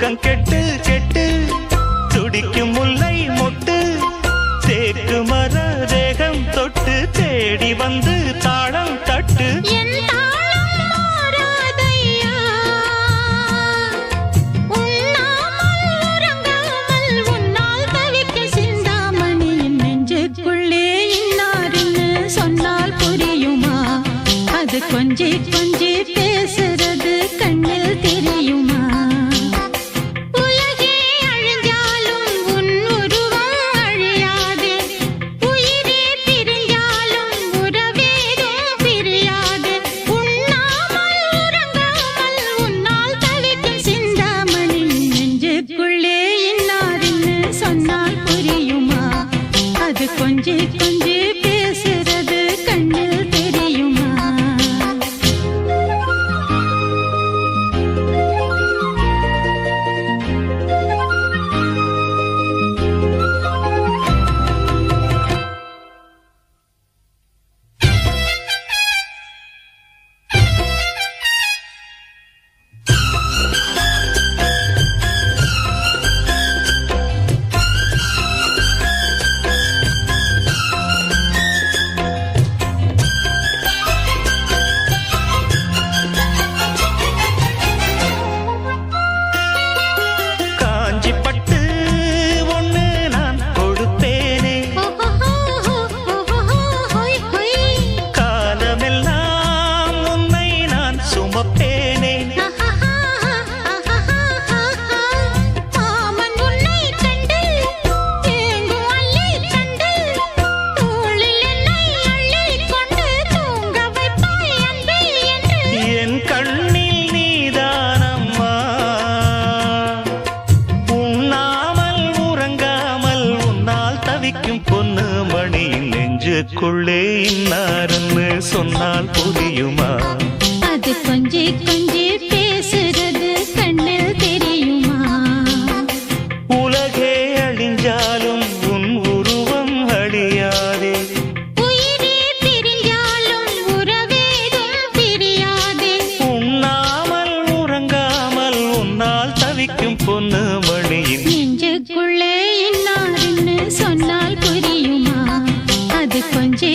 தூக்கம் கெட்டு கெட்டு. துடிக்கும் முல்லை மொட்டு. தேக்கு மர தேகம் தொட்டு தேடி வந்து தாளம் தட்டு. என் தாளம் உள்ளே இன்னாருன்னு சொன்னால் புரியுமா? அது கொஞ்சி கொஞ்சி